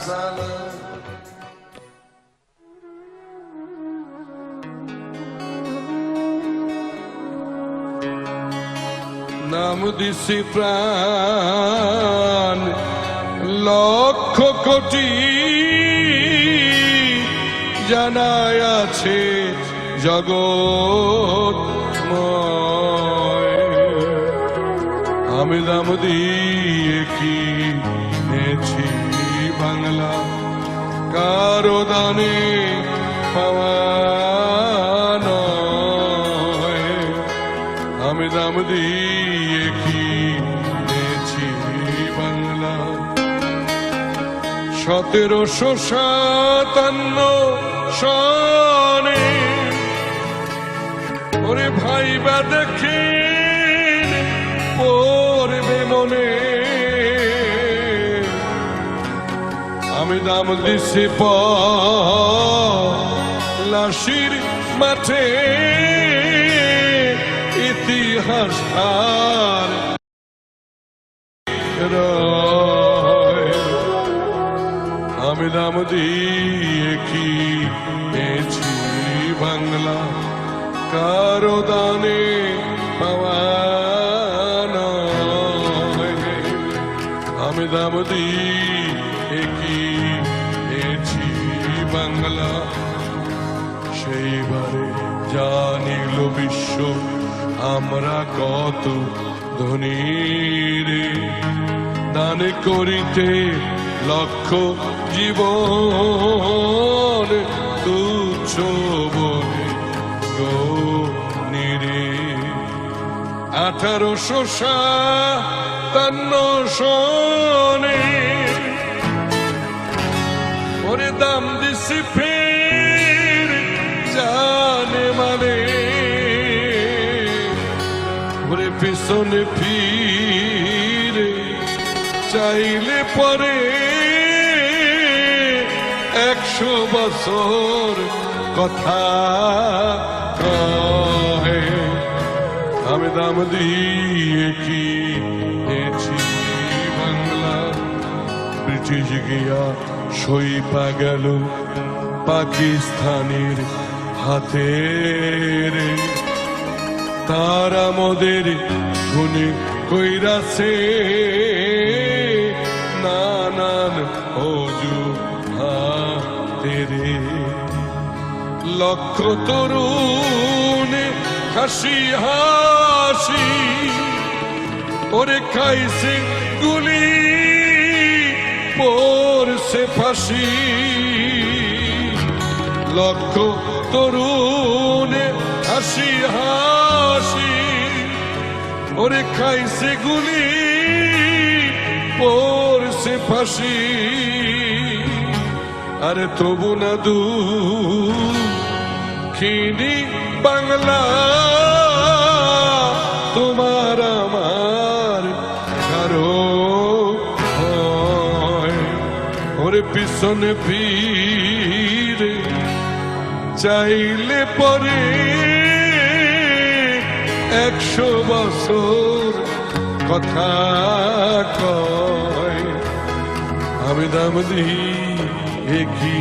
সালাম নাম দিছি প্রাণ লক্ষ কোটি জানায় আছে জগৎ আমি দাম দিয়ে কি বাংলা কারও দানে পাওয়া আমি দাম দিয়ে কি নেছি বাংলা। সতেরোশো সাতান্ন সনে। ওরে ভাই বা দেখে পড়বে মনে। দাম দিছি লাশির মাঠে ইতিহাস আর আমি দাম দিয়ে কি পেয়েছি বাংলা। কারও দানে পাওয়া আমি দাম দিয়ে কি পেয়েছি বাংলা। সেইবারে জানিল বিশ্ব, আমরা কত ধনী রে। দান করিতে লক্ষ জীবন, তুচ্ছ বলে গো নিরে আঠারোশো সাতান্ন সনে ওরে দাম দিছি ফের জানে মানে। ওরে পিছনে ফিরে চাইলে পরে একশো বছর কথা কহে। আমি দাম দিয়ে কি বাংলা ব্রিটিশ গিয়া সইপা গেল পাকিস্তানের হাতে তার আমাদের গুনে কইরাছে। নানান অজু হাতে রে। লক্ষ তরুণ হাসি হাসি ওরে খাইছে গুলি। পড়ছে ফাঁসি। লক্ষ তরুণ হাসি হাসি। ওরে খাইছে গুলি, পড়ছে ফাঁসি। আরে তবু না দু খিনি বাংলা ওরে পিছনে ফিরে চাইলে পরে একশো বছর কথা কয়। আমি দাম দিই কি